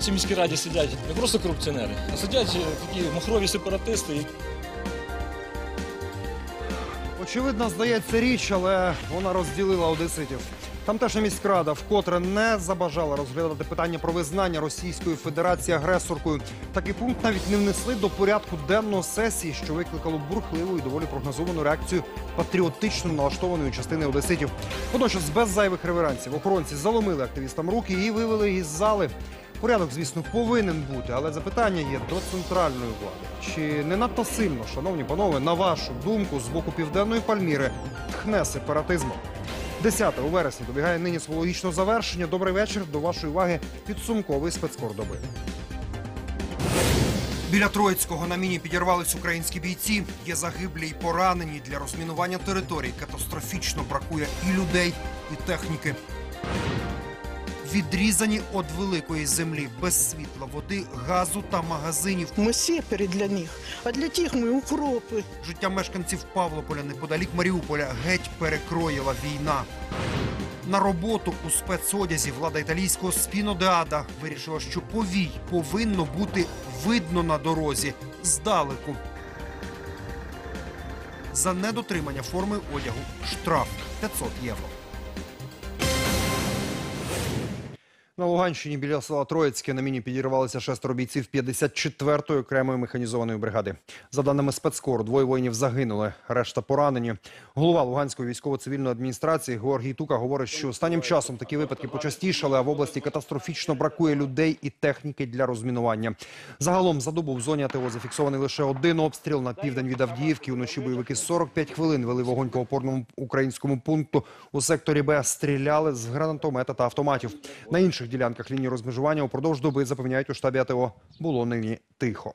В цій міській раді сидять не просто корупціонери, а сидять е, такі махрові сепаратисти. Очевидно, здається річ, але вона розділила одеситів. Тамтешня міськрада вкотре не забажала розглядати питання про визнання Російської Федерації агресоркою. Такий пункт навіть не внесли до порядку денного сесії, що викликало бурхливу і доволі прогнозовану реакцію патріотично налаштованої частини одеситів. Водночас без зайвих реверансів охоронці заломили активістам руки і вивели із зали. Порядок, звісно, повинен бути, але запитання є до центральної влади. Чи не надто сильно, шановні панове, на вашу думку, з боку південної Пальміри тхне сепаратизмом? 10 у вересні добігає нині свого логічного завершення. Добрий вечір. До вашої уваги підсумковий спецкор доби. Біля Троїцького на міні підірвались українські бійці. Є загиблі й поранені. Для розмінування територій катастрофічно бракує і людей, і техніки Відрізані від великої землі без світла, води, газу та магазинів. Мы сепари для них, а для тих мы укропы. Життя мешканців Павлополя неподалік Маріуполя геть перекроїла війна. На роботу у спецодязі влада італійського спінодеада вирішила, що повій повинно бути видно на дорозі здалеку. За недотримання форми одягу штраф 500 євро. На Луганщині біля села Троїцьке на міні підірвалися шестеро бійців 54-ї окремої механізованої бригади. За даними спецкору, двоє воїнів загинули, решта поранені. Голова Луганської військово-цивільної адміністрації Георгій Тука говорить, що останнім часом такі випадки почастішали, а в області катастрофічно бракує людей і техніки для розмінування. Загалом за добу в зоні АТО зафіксований лише один обстріл на південь від Авдіївки. Уночі бойовики 45 хвилин вели вогонь по опорному українському пункту. У секторі Б стріляли з гранатомета та автоматів. На інших ділянках лінії розмежування упродовж доби запевняють у штабі АТО було нині тихо.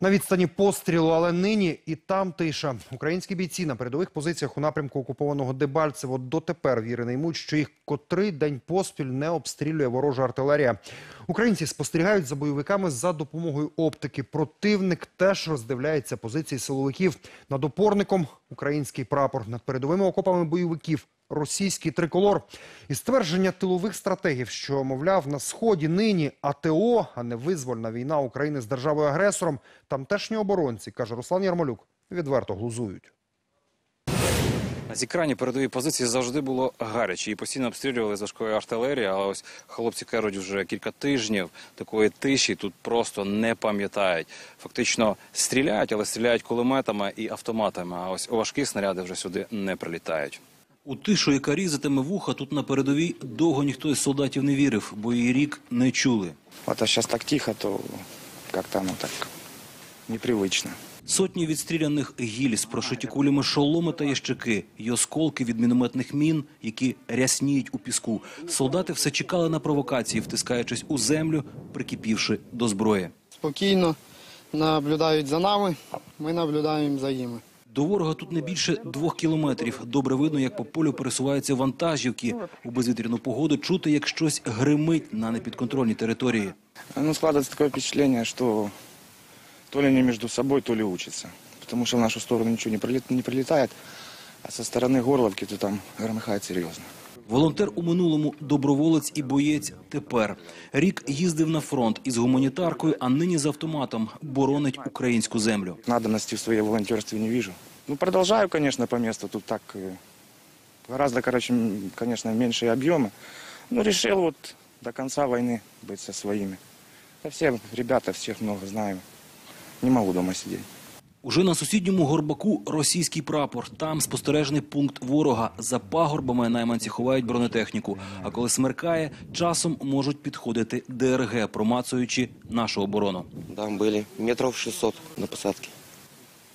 На відстані пострілу, але нині і там тиша. Українські бійці на передових позиціях у напрямку окупованого Дебальцево дотепер віри ймуть, що їх котрий день поспіль не обстрілює ворожа артилерія. Українці спостерігають за бойовиками за допомогою оптики. Противник теж роздивляється позиції силовиків. Над опорником український прапор, над передовими окопами бойовиків російський триколор. І ствердження тилових стратегів, що, мовляв, на сході нині АТО, а не визвольна війна України з державою-агресором, тамтешні оборонці, каже Руслан Ярмолюк, відверто глузують. На цій передовій позиції завжди було гаряче. Її постійно обстрілювали з важкої артилерії, але ось хлопці кажуть, вже кілька тижнів такої тиші тут просто не пам'ятають. Фактично стріляють, але стріляють кулеметами і автоматами. А ось важкі снаряди вже сюди не прилітають. У тишу, яка різатиме вуха, тут на передовій довго ніхто із солдатів не вірив, бо її рік не чули. А сейчас так тихо, то как-то оно так непривычно. Сотні відстріляних гільз, прошиті кулями шоломи та ящики, й осколки від мінометних мін, які рясніють у піску. Солдати все чекали на провокації, втискаючись у землю, прикипівши до зброї. спокійно наблюдають за нами, ми наблюдаємо за ними. До ворога тут не більше двох кілометрів. Добре видно, як по полю пересуваються вантажівки. У безвітряну погоду чути, як щось гримить на непідконтрольній території. Ну, складывается такое впечатление, что то ли они между собой, то ли учатся. Потому что в нашу сторону ничего не, прилет- не прилетает, а со стороны Горловки то там громыхает серьезно. Волонтер у минулому доброволець і боєць тепер. Рік їздив на фронт із гуманітаркою, а нині з автоматом боронить українську землю. Надобности в своей волонтерстве не вижу. Ну, продолжаю, конечно, по месту. Тут так э, гораздо, короче, м, конечно, меньшие объемы. Но решил вот до конца войны быть со своими. Да все ребята, всех много знаю. Не могу дома сидеть. Уже на сусідньому горбаку російський прапор. Там спостережний пункт ворога. За пагорбами найманці ховають бронетехніку. А коли смеркає, часом можуть підходити ДРГ, промацуючи нашу оборону. Да, были. Метров 600 на посадке.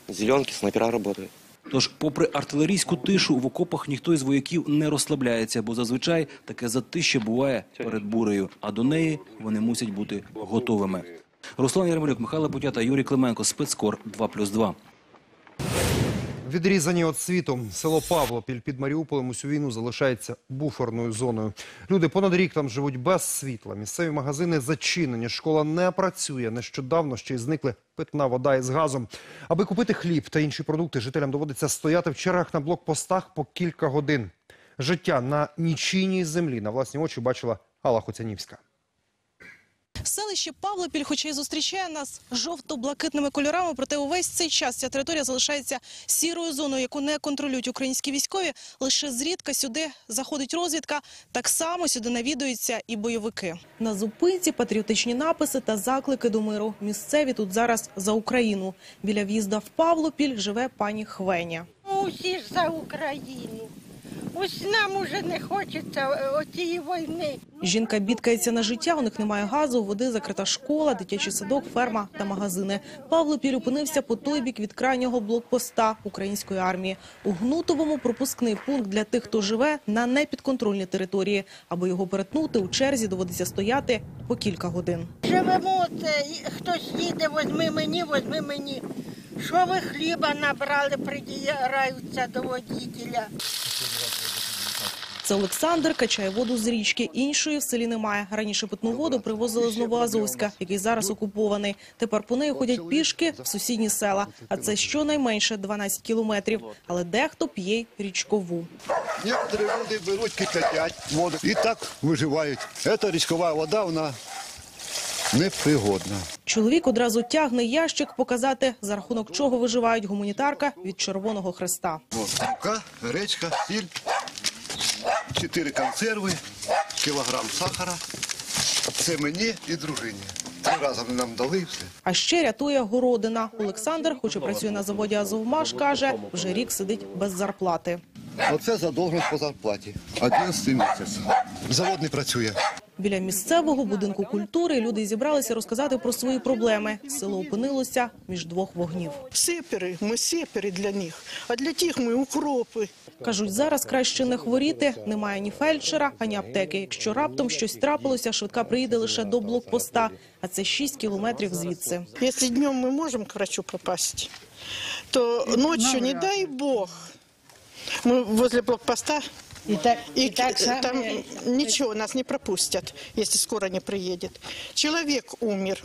Зеленки, снайпера работают. Тож, попри артилерійську тишу, в окопах ніхто із вояків не розслабляється, бо зазвичай таке затище буває перед бурею, а до неї вони мусять бути готовими. Руслан Ярмолюк, Михайло Путята, Юрій Клименко, спецкор 2+,2. Відрізані від світу село Павлопіль під Маріуполем усю війну залишається буферною зоною. Люди понад рік там живуть без світла. Місцеві магазини зачинені. Школа не працює. Нещодавно ще й зникли питна вода із газом. Аби купити хліб та інші продукти, жителям доводиться стояти в чергах на блокпостах по кілька годин. Життя на нічийній землі на власні очі бачила Алла Хоцянівська. Селище Павлопіль, хоча й зустрічає нас жовто-блакитними кольорами, проте увесь цей час ця територія залишається сірою зоною, яку не контролюють українські військові. Лише зрідка сюди заходить розвідка. Так само сюди навідуються і бойовики. На зупинці патріотичні написи та заклики до миру. Місцеві тут зараз за Україну. Біля в'їзда в Павлопіль живе пані Хвеня. Усі ж за Україну. Ось нам уже не хочеться е, отієї війни. Жінка бідкається на життя, у них немає газу, води, закрита школа, дитячий садок, ферма та магазини. Павло опинився по той бік від крайнього блокпоста української армії. У Гнутовому пропускний пункт для тих, хто живе на непідконтрольній території. Аби його перетнути, у черзі доводиться стояти по кілька годин. Живемо, це, хтось їде, возьми мені, возьми мені. Що ви хліба набрали, придираються до водителя. Це Олександр качає воду з річки. Іншої в селі немає. Раніше питну воду привозили з Новоазовська, який зараз окупований. Тепер по неї ходять пішки в сусідні села. А це щонайменше 12 кілометрів. Але дехто п'є й річкову. Некоторі люди беруть, кипятять воду і так виживають. Ця річкова вода, вона непригодна. Чоловік одразу тягне ящик показати, за рахунок чого виживають гуманітарка від Червоного Хреста. Мука, гречка, сіль, чотири консерви, кілограм сахара. Це мені і дружині. Три рази вони нам дали і все. А ще рятує городина. Олександр, хоч і працює на заводі «Азовмаш», каже, вже рік сидить без зарплати. Оце задовженість по зарплаті. 11 місяць. Завод не працює. Біля місцевого будинку культури люди зібралися розказати про свої проблеми. Село опинилося між двох вогнів. Сепери, ми сепери для них, а для тих ми укропи. Кажуть, зараз краще не хворіти. Немає ні фельдшера, ані аптеки. Якщо раптом щось трапилося, швидка приїде лише до блокпоста, а це 6 кілометрів звідси. Если днем мы можем к врачу попасть, то ночью, не дай бог, мы возле блокпоста, и, там ничего, нас не пропустят, если скоро не приедет. Человек умер.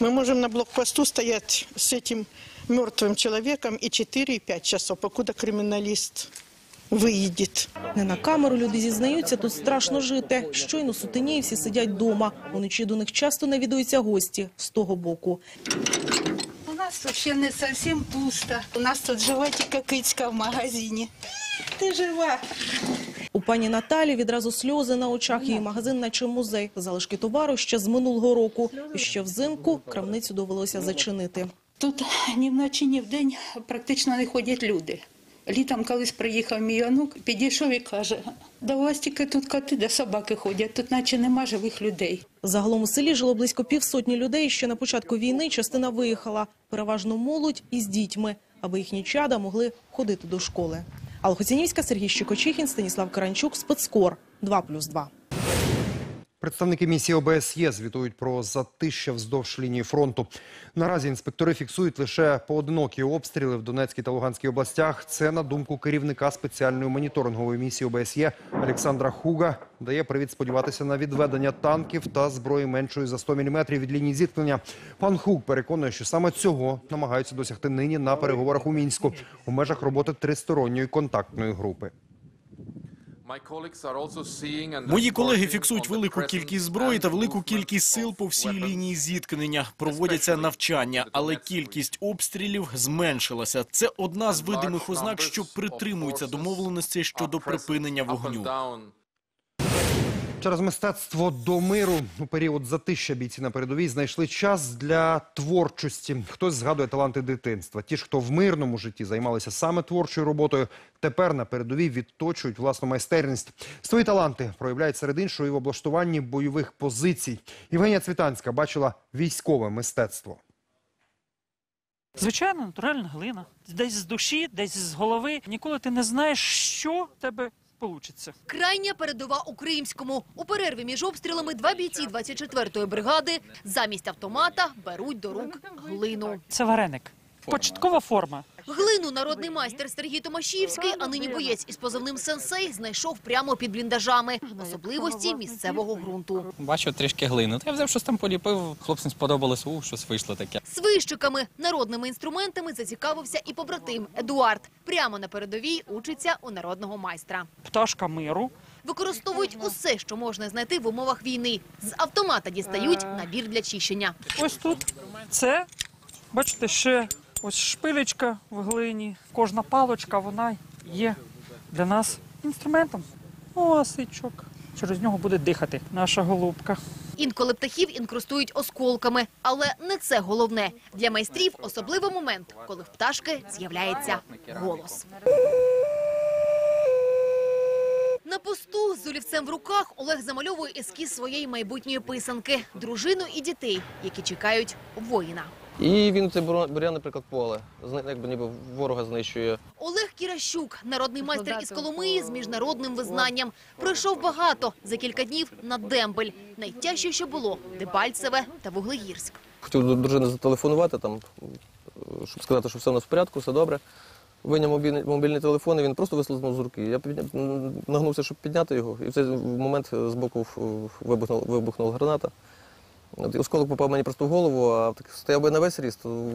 Мы можем на блокпосту стоять с этим мертвым человеком и 4-5 часов, покуда криминалист выйдет. Не на камеру люди зізнаються, тут страшно жити. Щойно сутеніє, всі сидять вдома. Уночі до них часто навідуються гості з того боку. У нас вообще не совсем пусто. У нас тут жива тільки кицька в магазині. Ти жива. У пані Наталі відразу сльози на очах. Її магазин, наче музей. Залишки товару ще з минулого року. І ще взимку крамницю довелося зачинити. Тут ні вночі, ні вдень практично не ходять люди. Літом колись приїхав мій онук, підійшов і каже, да у вас тільки тут коти, де собаки ходять, тут наче нема живих людей. Загалом у селі жило близько півсотні людей. Ще на початку війни частина виїхала. Переважно молодь із дітьми, аби їхні чада могли ходити до школи. Алхоцінівська Сергій Щекочихін, Станіслав Каранчук, Спецкор 2+,2. Представники місії ОБСЄ звітують про затища вздовж лінії фронту. Наразі інспектори фіксують лише поодинокі обстріли в Донецькій та Луганській областях. Це на думку керівника спеціальної моніторингової місії ОБСЄ Олександра Хуга. Дає привід сподіватися на відведення танків та зброї меншої за 100 мм від лінії зіткнення. Пан Хуг переконує, що саме цього намагаються досягти нині на переговорах у мінську у межах роботи тристоронньої контактної групи. Мої колеги фіксують велику кількість зброї та велику кількість сил по всій лінії зіткнення. Проводяться навчання, але кількість обстрілів зменшилася. Це одна з видимих ознак, що притримуються домовленості щодо припинення вогню. Через мистецтво до миру у період затища бійці на передовій знайшли час для творчості. Хтось згадує таланти дитинства. Ті ж, хто в мирному житті займалися саме творчою роботою, тепер на передовій відточують власну майстерність. Свої таланти проявляють серед іншого і в облаштуванні бойових позицій. Євгенія Цвітанська бачила військове мистецтво. Звичайно, натуральна глина. Десь з душі, десь з голови. Ніколи ти не знаєш, що тебе вийде. Крайня передова у Кримському. У перерві між обстрілами два бійці 24-ї бригади замість автомата беруть до рук глину. Це вареник. Початкова форма. Глину народний майстер Сергій Томашівський, а нині боєць із позивним «Сенсей» знайшов прямо під бліндажами. Особливості місцевого ґрунту. Бачу трішки глини. Та я взяв щось там поліпив, хлопцям сподобалось, у, щось вийшло таке. Свищиками, народними інструментами зацікавився і побратим Едуард. Прямо на передовій учиться у народного майстра. Пташка миру. Використовують усе, що можна знайти в умовах війни. З автомата дістають набір для чищення. Ось тут це, бачите, ще ось шпилечка в глині. Кожна палочка, вона є для нас інструментом. Осичок. Через нього буде дихати наша голубка. Інколи птахів інкрустують осколками, але не це головне. Для майстрів особливий момент, коли в пташки з'являється голос. На посту з олівцем в руках Олег замальовує ескіз своєї майбутньої писанки, дружину і дітей, які чекають воїна. І він це бере, наприклад, поле. Якби ніби ворога знищує. Олег Кіращук, народний майстер із Коломиї з міжнародним визнанням. Пройшов багато за кілька днів на дембель. Найтяжче, що було Дебальцеве та Вуглегірськ. Хотів до дружини зателефонувати, там, щоб сказати, що все у нас в порядку, все добре. Виняв мобільний, мобільний телефон, і він просто вислизнув з руки. Я підня... нагнувся, щоб підняти його, і в цей момент е, збоку вибухнула, вибухнула граната. Осколок попав мені просто в голову, а так стояв би на весь ріст, то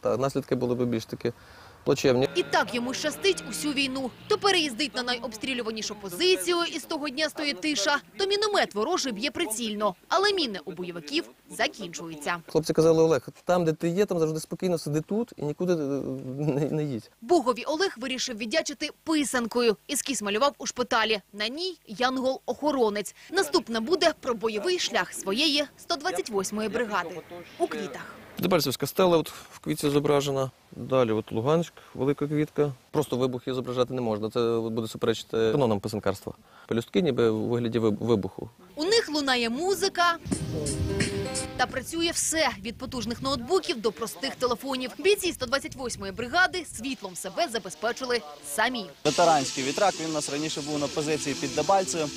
та, наслідки були б більш таки плачевні. І так йому щастить усю війну. То переїздить на найобстрілюванішу позицію, і з того дня стоїть тиша, то міномет ворожий б'є прицільно. Але міни у бойовиків закінчуються. Хлопці казали, Олег, там, де ти є, там завжди спокійно сиди тут і нікуди е, не, не їдь. Богові Олег вирішив віддячити писанкою. Ескіз малював у шпиталі. На ній янгол-охоронець. Наступна буде про бойовий шлях своєї 128-ї бригади. У квітах. Дебальцевська стела от в квітці зображена. Далі от Луганськ, велика квітка. Просто вибухи зображати не можна. Це буде суперечити канонам писанкарства. Пелюстки ніби у вигляді виб- вибуху. У них лунає музика. Та працює все від потужних ноутбуків до простих телефонів. Бійці 128-ї бригади світлом себе забезпечили самі. Ветеранський вітрак, він у нас раніше був на позиції під Дебальцевим.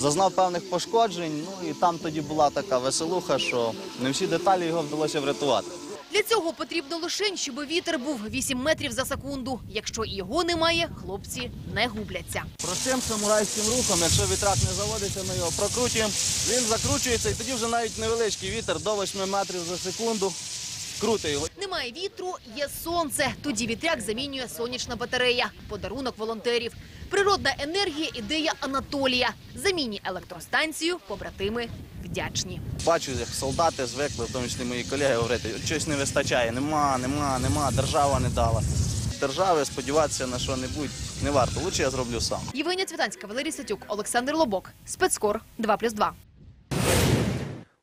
Зазнав певних пошкоджень, ну і там тоді була така веселуха, що не всі деталі його вдалося врятувати. Для цього потрібно лише, щоб вітер був 8 метрів за секунду. Якщо його немає, хлопці не губляться. Простим самурайським рухом, якщо вітрак не заводиться, ми його прокручуємо, він закручується і тоді вже навіть невеличкий вітер до 8 метрів за секунду крутить його. Немає вітру, є сонце. Тоді вітряк замінює сонячна батарея. Подарунок волонтерів. Природна енергія – ідея Анатолія. Заміні електростанцію побратими вдячні. Бачу, як солдати звикли, в тому числі мої колеги, говорити, щось не вистачає, нема, нема, нема, держава не дала. Держави сподіватися на що-небудь не варто. Лучше я зроблю сам. Євгенія Цвітанська, Валерій Сатюк, Олександр Лобок. Спецкор 2+,2.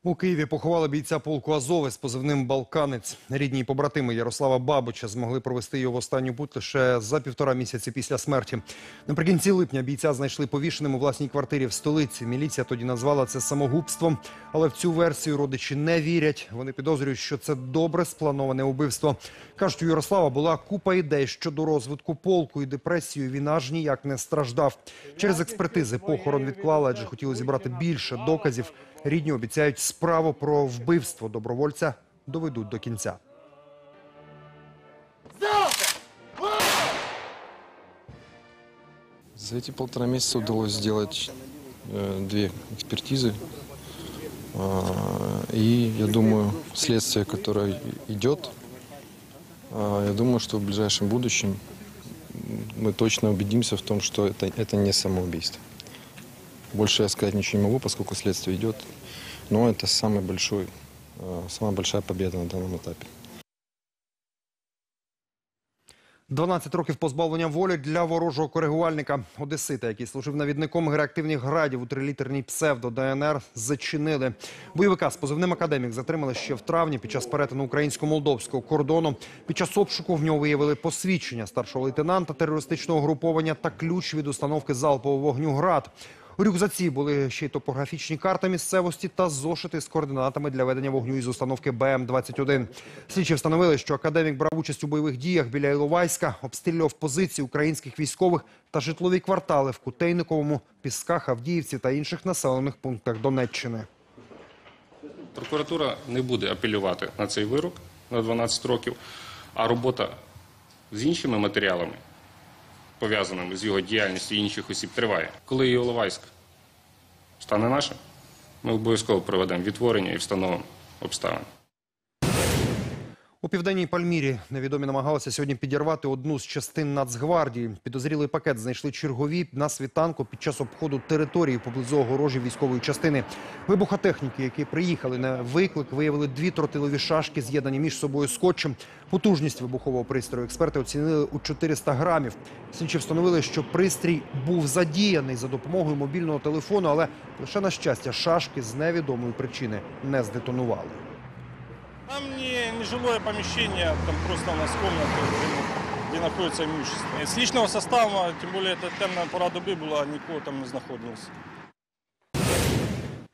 У Києві поховали бійця полку Азови з позивним «Балканець». Рідні побратими Ярослава Бабича змогли провести його в останню путь лише за півтора місяці після смерті. Наприкінці липня бійця знайшли повішеним у власній квартирі в столиці. Міліція тоді назвала це самогубством, але в цю версію родичі не вірять. Вони підозрюють, що це добре сплановане убивство. Кажуть, у Ярослава була купа ідей щодо розвитку полку і депресію. Він аж ніяк не страждав. Через експертизи похорон відклали, адже хотіли зібрати більше доказів. Рідні обіцяють справу про вбивство добровольця доведуть до кінця. За эти полтора месяца удалось сделать э, две экспертизы. А, и я думаю, следствие, которое идет, а, я думаю, что в ближайшем будущем мы точно убедимся в том, что это, это не самоубийство. Больше я сказать ничего не могу, поскольку следствие идет. Но это самый большой, э, самая большая победа на данном этапе. 12 років позбавлення волі для ворожого коригувальника Одесита, який служив навідником реактивних градів у трилітерній псевдо ДНР, зачинили. Бойовика з позивним академік затримали ще в травні під час перетину українсько-молдовського кордону. Під час обшуку в нього виявили посвідчення старшого лейтенанта терористичного груповання та ключ від установки залпового вогню «Град». У рюкзаці були ще й топографічні карти місцевості та зошити з координатами для ведення вогню із установки БМ-21. Слідчі встановили, що академік брав участь у бойових діях біля Іловайська, обстрілював позиції українських військових та житлові квартали в Кутейниковому, Пісках, Авдіївці та інших населених пунктах Донеччини. Прокуратура не буде апелювати на цей вирок на 12 років, а робота з іншими матеріалами, пов'язаними з його діяльністю інших осіб, триває. Коли і Оловайськ стане нашим, ми обов'язково проведемо відтворення і встановимо обставини. У південній Пальмірі невідомі намагалися сьогодні підірвати одну з частин Нацгвардії. Підозрілий пакет знайшли чергові на світанку під час обходу території поблизу огорожі військової частини. Вибухотехніки, які приїхали на виклик, виявили дві тротилові шашки, з'єднані між собою скотчем. Потужність вибухового пристрою експерти оцінили у 400 грамів. Слідчі встановили, що пристрій був задіяний за допомогою мобільного телефону, але лише на щастя шашки з невідомої причини не здетонували. Там не, не жилое помещение, там просто у нас комната, где, находится имущество. С личного состава, тем более это темная пора доби була, нікого там не знаходилось.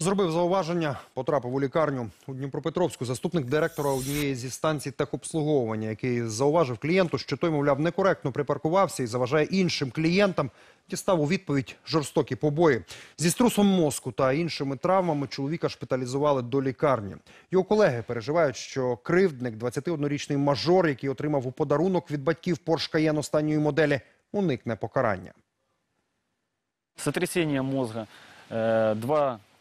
Зробив зауваження, потрапив у лікарню у Дніпропетровську. Заступник директора однієї зі станцій техобслуговування, який зауважив клієнту, що той, мовляв, некоректно припаркувався і заважає іншим клієнтам, дістав у відповідь жорстокі побої. Зі струсом мозку та іншими травмами чоловіка шпиталізували до лікарні. Його колеги переживають, що кривдник, 21-річний мажор, який отримав у подарунок від батьків Porsche Cayenne останньої моделі, уникне покарання. Сотрясение мозга, э,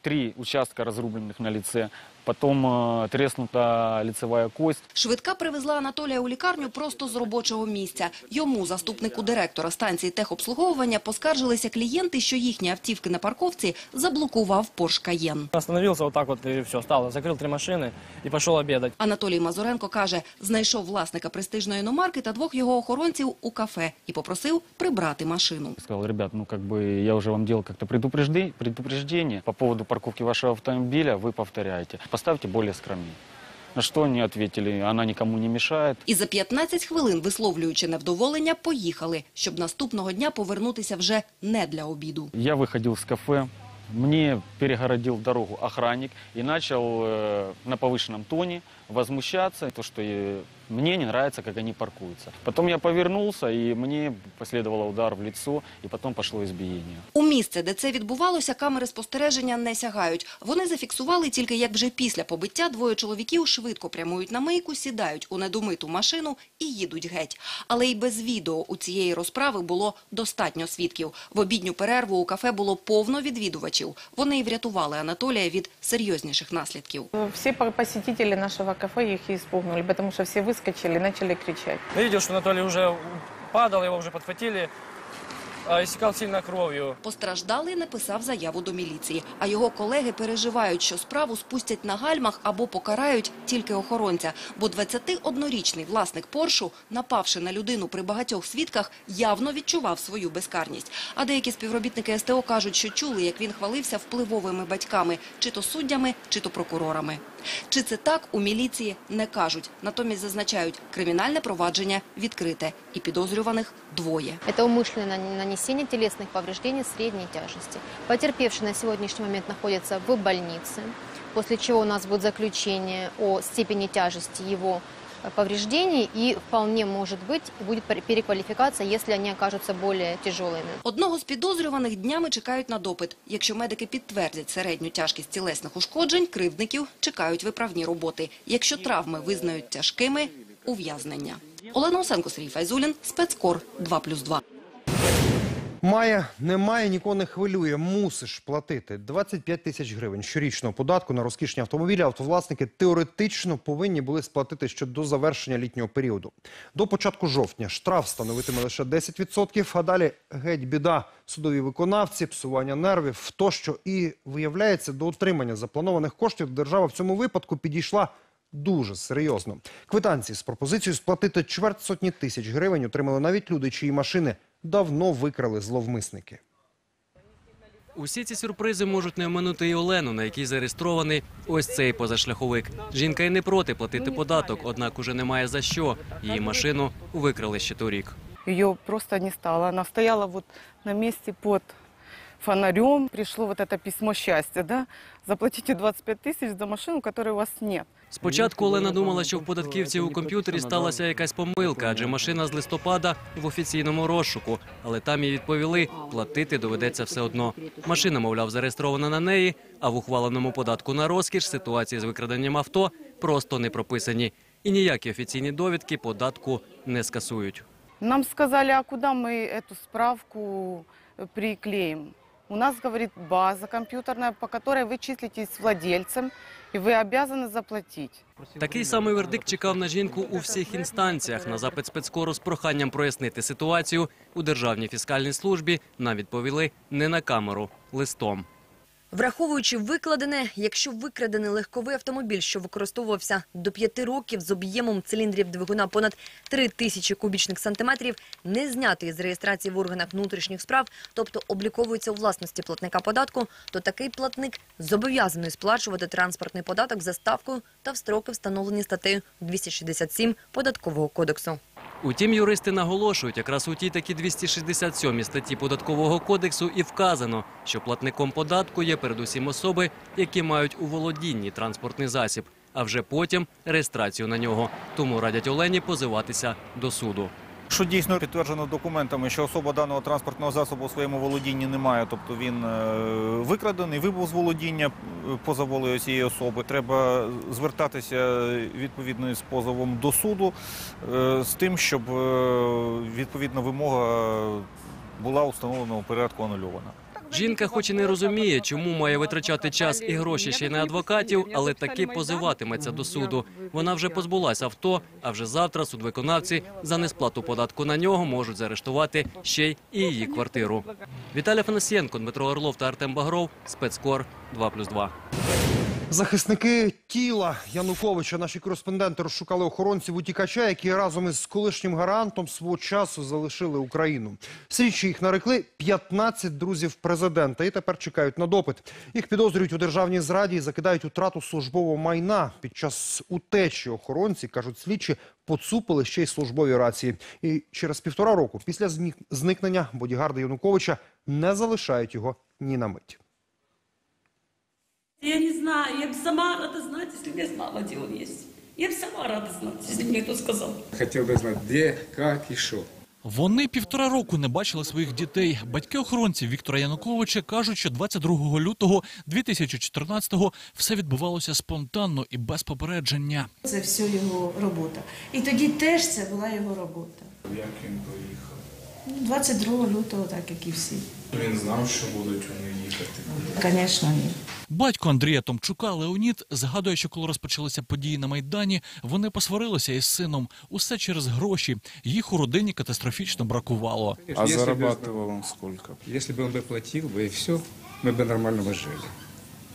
два-три участка разрубленных на лице, потом э, треснута лицевая кость. Швидка привезла Анатолія у лікарню просто з робочого місця. Йому, заступнику директора станції техобслуговування, поскаржилися клієнти, що їхні автівки на парковці заблокував Porsche Cayenne. Остановился вот так вот и все, стал, закрыл три машины и пошел обедать. Анатолій Мазуренко каже, знайшов власника престижної іномарки та двох його охоронців у кафе і попросив прибрати машину. Сказал, ребят, ну как бы я уже вам делал как-то предупреждение, предупреждение по поводу парковки вашего автомобиля, вы повторяете. Поставьте более скромнее. На что они ответили, она никому не мешает. І за 15 хвилин, висловлюючи невдоволення, поїхали, щоб наступного дня повернутися вже не для обіду. Я выходил с кафе, мне перегородил дорогу охранник и начал э, на повышенном тоне возмущаться, то, что э, мне не нравится, как они паркуются. Потом я повернулся, и мне последовал удар в лицо, и потом пошло избиение. У місце, де це відбувалося, камери спостереження не сягають. Вони зафіксували тільки, як вже після побиття двоє чоловіків швидко прямують на мийку, сідають у недомиту машину і їдуть геть. Але й без відео у цієї розправи було достатньо свідків. В обідню перерву у кафе було повно відвідувачів. Вони й врятували Анатолія від серйозніших наслідків. Все по- посетители нашего кафе их и испугнули, потому что все выскочили и начали кричать. Я видел, что Анатолий уже падал, его уже подхватили, а, истекал сильно кровью. Постраждалий написав заяву до міліції, а його колеги переживають, що справу спустять на гальмах або покарають тільки охоронця. Бо 21-річний власник Поршу, напавши на людину при багатьох свідках, явно відчував свою безкарність. А деякі співробітники СТО кажуть, що чули, як він хвалився впливовими батьками, чи то суддями, чи то прокурорами. Чи це так, у міліції не кажуть. Натомість зазначають, кримінальне провадження відкрите і підозрюваних двоє. Это умышленное нанесение телесных повреждений средней тяжести. Потерпевший на сегодняшний момент находится в больнице, после чего у нас будет заключение о степени тяжести его э, повреждений и вполне может быть будет пер- переквалификация, если они окажутся более тяжелыми. Одного з підозрюваних днями чекають на допит. Якщо медики підтвердять середню тяжкість тілесних ушкоджень, кривдників чекають виправні роботи. Якщо травми визнають тяжкими – ув'язнення. Олена Осенко, Сергій Файзулін, спецкор 2+,2. Має, немає, нікого не хвилює. Мусиш платити 25 тисяч гривень щорічного податку на розкішні автомобілі. Автовласники теоретично повинні були сплатити ще до завершення літнього періоду. До початку жовтня штраф становитиме лише 10%, а далі геть біда. Судові виконавці, псування нервів тощо. І виявляється, до отримання запланованих коштів держава в цьому випадку підійшла дуже серйозно. Квитанції з пропозицією сплатити чверть сотні тисяч гривень отримали навіть люди, чиї машини давно викрали зловмисники. Усі ці сюрпризи можуть не оминути і Олену, на якій зареєстрований ось цей позашляховик. Жінка й не проти платити податок, однак уже немає за що. Її машину викрали ще торік. Її просто не стало. Вона стояла вот на місці под фонарем. Пришло вот это письмо счастья, да? Заплатите 25 тысяч за машину, которой у вас нет. Спочатку Олена думала, що в податківці у комп'ютері сталася якась помилка, адже машина з листопада в офіційному розшуку. Але там їй відповіли, платити доведеться все одно. Машина, мовляв, зареєстрована на неї, а в ухваленому податку на розкіш ситуації з викраденням авто просто не прописані. І ніякі офіційні довідки податку не скасують. Нам сказали, а куда мы эту справку э, приклеим? У нас, говорит, база компьютерная, по которой вы числитесь владельцем, и вы обязаны заплатить. Такий самий вердикт чекав на жінку у всіх інстанціях. На запит спецкору з проханням прояснити ситуацію у Державній фіскальній службі нам відповіли не на камеру, листом. Враховуючи викладене, якщо викрадений легковий автомобіль, що використовувався до 5 років з об'ємом циліндрів двигуна понад 3 тисячі кубічних сантиметрів, не знятий з реєстрації в органах внутрішніх справ, тобто обліковується у власності платника податку, то такий платник зобов'язаний сплачувати транспортний податок за ставкою та в строки, встановлені статтею 267 Податкового кодексу. Утім, юристи наголошують, якраз у тій такі 267 статті податкового кодексу і вказано, що платником податку є передусім особи, які мають у володінні транспортний засіб, а вже потім реєстрацію на нього. Тому радять Олені позиватися до суду. Що дійсно підтверджено документами, що особа даного транспортного засобу у своєму володінні немає, тобто він е, викрадений, вибув з володіння е, поза волею цієї особи. Треба звертатися відповідно з позовом до суду е, з тим, щоб е, відповідна вимога була установлена у порядку анульована. Жінка, хоч і не розуміє, чому має витрачати час і гроші ще й на адвокатів, але таки позиватиметься до суду. Вона вже позбулася авто, а вже завтра судвиконавці за несплату податку на нього можуть заарештувати ще й і її квартиру. Віталій Фанасієнко, Дмитро Орлов та Артем Багров. Спецкор 2+,2. Захисники тіла Януковича, наші кореспонденти розшукали охоронців утікача, які разом із колишнім гарантом свого часу залишили Україну. Слідчі їх нарекли 15 друзів президента і тепер чекають на допит. Їх підозрюють у державній зраді і закидають у трату службового майна. Під час утечі охоронці, кажуть слідчі, поцупили ще й службові рації. І через півтора року після зникнення бодігарди Януковича не залишають його ні на мить. Я не знаю, я бы сама рада знать, если бы я знала, где он есть. Я бы сама рада знать, если бы мне кто сказал. Хотел бы знать, где, как и что. Вони півтора року не бачили своїх дітей. Батьки охоронців Віктора Януковича кажуть, що 22 лютого 2014-го все відбувалося спонтанно і без попередження. Це все його робота. І тоді теж це була його робота. Як він поїхав? Ну, 22 лютого, так як і всі. Він знав, що будуть вони їхати. Звісно, ні. Батько Андрія Томчука Леонід згадує, що коли розпочалися події на майдані, вони посварилися із сином. Усе через гроші. Їх у родині катастрофічно бракувало. А зарабатывал он сколько? Если бы он бы платил бы и все, мы бы нормально бы жили.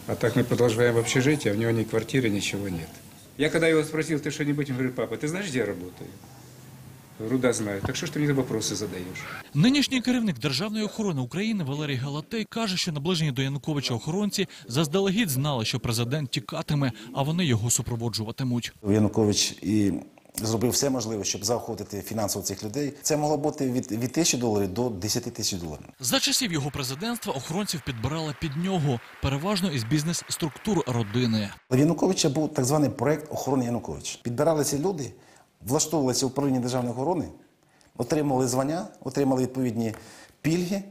А так мы продолжаем в общежитии, а у него ни квартиры, ничего нет. Я когда его спросил, ты что-нибудь, он говорит, папа, ты знаешь, где я работаю? Говорю, да, знаю. Так что ж ты мне вопросы задаешь? Нинішній керівник Державної охорони України Валерій Галатей каже, що наближені до Януковича охоронці заздалегідь знали, що президент тікатиме, а вони його супроводжуватимуть. Янукович і зробив все можливе, щоб заохотити фінансово цих людей. Це могло бути від, від тисячі доларів до 10 тисяч доларів. За часів його президентства охоронців підбирали під нього, переважно із бізнес-структур родини. У Януковича був так званий проект охорони Януковича. Підбиралися люди, влаштовувалися в управління державної охорони, отримали звання, отримали відповідні пільги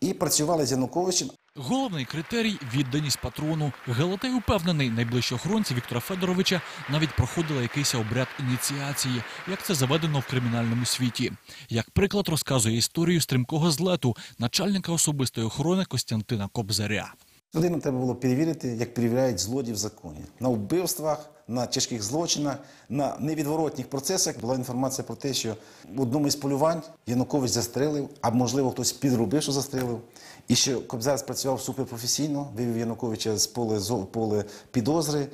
і працювали з Януковичем. Головний критерій відданість патрону. Галатей упевнений, найближчі охоронці Віктора Федоровича навіть проходили якийсь обряд ініціації, як це заведено в кримінальному світі. Як приклад розказує історію стрімкого злету начальника особистої охорони Костянтина Кобзаря. Людину треба було перевірити, як перевіряють злодії в законі. На вбивствах, на тяжких злочинах, на невідворотніх процесах була інформація про те, що в одному із полювань Янукович застрелив, а можливо хтось підробив, що застрелив. І що Кобзар спрацював суперпрофесійно, вивів Януковича з поле, з поле підозри.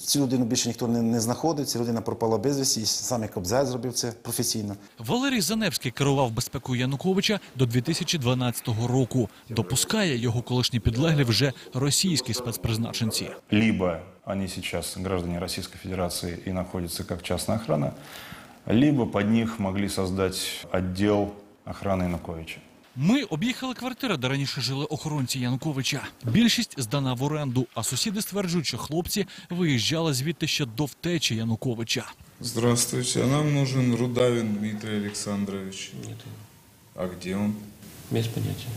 Цю людину більше ніхто не, не знаходив, ця людина пропала безвісті, і саме Кобзар зробив це професійно. Валерій Заневський керував безпекою Януковича до 2012 року. Допускає його колишні підлеглі вже російські спецпризначенці. Либо они сейчас граждане Российской Федерации и находятся как частная охрана, либо под них могли создать отдел охраны Януковича. Ми об'їхали квартири, де раніше жили охоронці Януковича. Більшість здана в оренду, а сусіди стверджують, що хлопці виїжджали звідти ще до втечі Януковича. Здравствуйте, а нам нужен Рудавин Дмитрий Александрович. А где он? Без понятия.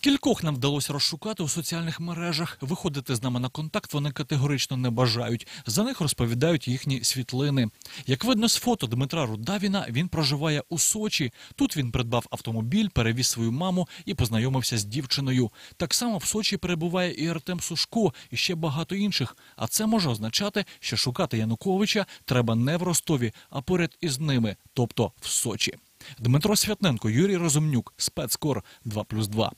Кількох нам вдалося розшукати у соціальних мережах. Виходити з нами на контакт вони категорично не бажають. За них розповідають їхні світлини. Як видно з фото Дмитра Рудавіна, він проживає у Сочі. Тут він придбав автомобіль, перевіз свою маму і познайомився з дівчиною. Так само в Сочі перебуває і Артем Сушко, і ще багато інших. А це може означати, що шукати Януковича треба не в Ростові, а поряд із ними, тобто в Сочі. Дмитро Святненко, Юрій Розумнюк, спецкор 2+,2.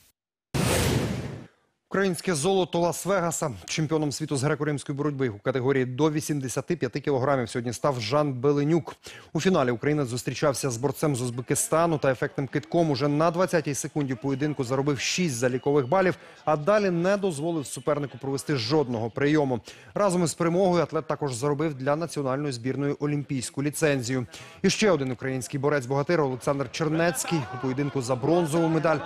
Українське золото Лас-Вегаса чемпіоном світу з греко-римської боротьби у категорії до 85 кілограмів сьогодні став Жан Беленюк. У фіналі українець зустрічався з борцем з Узбекистану та ефектним китком уже на 20-й секунді поєдинку заробив 6 залікових балів, а далі не дозволив супернику провести жодного прийому. Разом із перемогою атлет також заробив для національної збірної олімпійську ліцензію. І ще один український борець-богатир Олександр Чернецький у поєдинку за бронзову медаль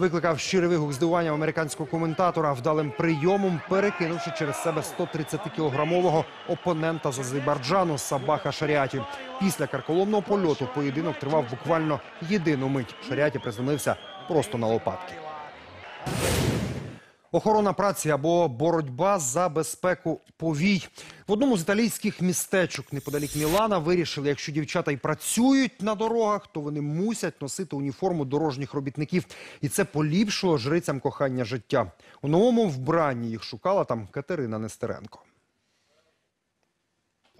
викликав щирий вигук здивування американського коментатора вдалим прийомом, перекинувши через себе 130-кілограмового опонента з Азербайджану Сабаха Шаріаті. Після карколомного польоту поєдинок тривав буквально єдину мить. Шаріаті приземлився просто на лопатки. Охорона праці або боротьба за безпеку повій. В одному з італійських містечок неподалік Мілана вирішили, якщо дівчата й працюють на дорогах, то вони мусять носити уніформу дорожніх робітників. І це поліпшило жрицям кохання життя. У новому вбранні їх шукала там Катерина Нестеренко.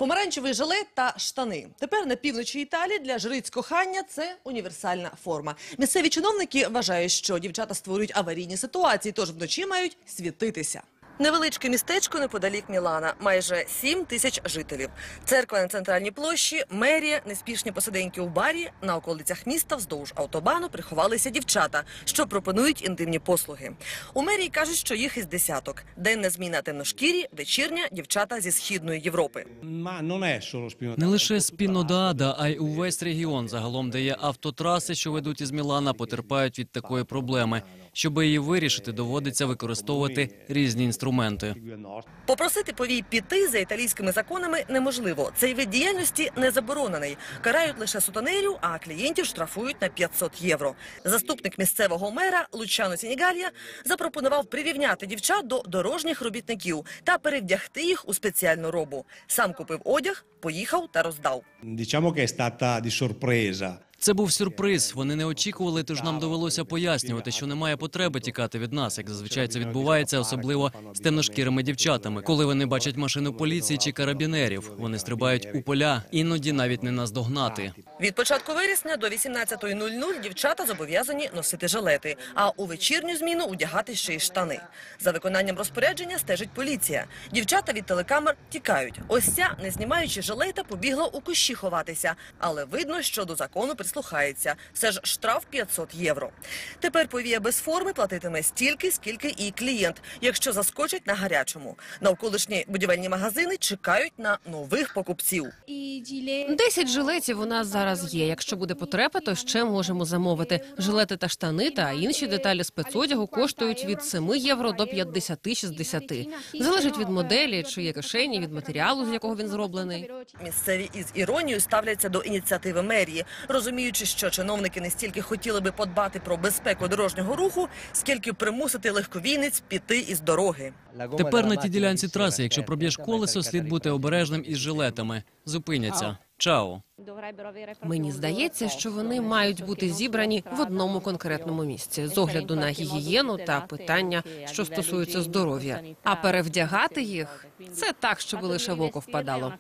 Помаранчевий жилет та штани. Тепер на півночі Італії для жриць кохання це універсальна форма. Місцеві чиновники вважають, що дівчата створюють аварійні ситуації, тож вночі мають світитися. Невеличке містечко неподалік Мілана, майже 7 тисяч жителів. Церква на центральній площі, мерія, неспішні посиденьки у барі. На околицях міста вздовж автобану приховалися дівчата, що пропонують інтимні послуги. У мерії кажуть, що їх із десяток. Денна зміна темношкірі, вечірня дівчата зі східної Європи. Не лише Спінодаада, а й увесь регіон, загалом, де є автотраси, що ведуть із Мілана, потерпають від такої проблеми. Щоб її вирішити, доводиться використовувати різні інструменти. Попросити повій піти за італійськими законами неможливо. Цей вид діяльності не заборонений. Карають лише сутенерів, а клієнтів штрафують на 500 євро. Заступник місцевого мера Лучано Сінігалія запропонував прирівняти дівчат до дорожніх робітників та перевдягти їх у спеціальну робу. Сам купив одяг, поїхав та роздав. Diciamo che è stata di sorpresa. Це був сюрприз. Вони не очікували, тож нам довелося пояснювати, що немає потреби тікати від нас, як зазвичай це відбувається, особливо з темношкірими дівчатами. Коли вони бачать машину поліції чи карабінерів, вони стрибають у поля, іноді навіть не наздогнати. Від початку вересня до 18.00 дівчата зобов'язані носити жилети, а у вечірню зміну одягати ще й штани. За виконанням розпорядження стежить поліція. Дівчата від телекамер тікають. Ось ця, не знімаючи жилета, побігла у кущі ховатися. Але видно, що до закону прислухається. Все ж штраф 500 євро. Тепер повія без форми платитиме стільки, скільки і клієнт, якщо заскочить на гарячому. Навколишні будівельні магазини чекають на нових покупців. Десять жилетів у нас зараз є. Якщо буде потреба, то ще можемо замовити. Жилети та штани та інші деталі спецодягу коштують від 7 євро до 50-60. Залежить від моделі, чи є кишені, від матеріалу, з якого він зроблений. Місцеві із іронією ставляться до ініціативи мерії, розуміючи, що чиновники не стільки хотіли би подбати про безпеку дорожнього руху, скільки примусити легковійниць піти із дороги. Тепер на тій ділянці траси, якщо проб'єш колесо, слід бути обережним із жилетами. Зупиняться. Чао. Мені здається, що вони мають бути зібрані в одному конкретному місці з огляду на гігієну та питання, що стосуються здоров'я. А перевдягати їх це так, щоб лише в око впадало.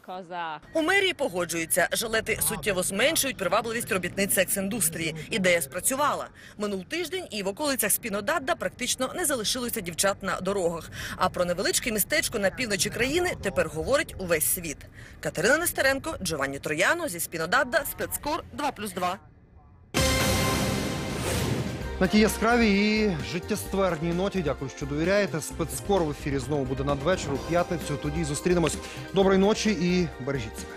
У мерії погоджуються, жилети суттєво зменшують привабливість робітниць секс-індустрії. Ідея спрацювала. Минув тиждень і в околицях Спінодадда практично не залишилося дівчат на дорогах. А про невеличке містечко на півночі країни тепер говорить увесь світ. Катерина Нестеренко, Джованні Трояно зі Спінодадда, спецкор 2+,2. На тій яскравій і життєстверній ноті. Дякую, що довіряєте. Спецскор в ефірі знову буде надвечір у п'ятницю. Тоді зустрінемось. Доброї ночі і бережіть себе.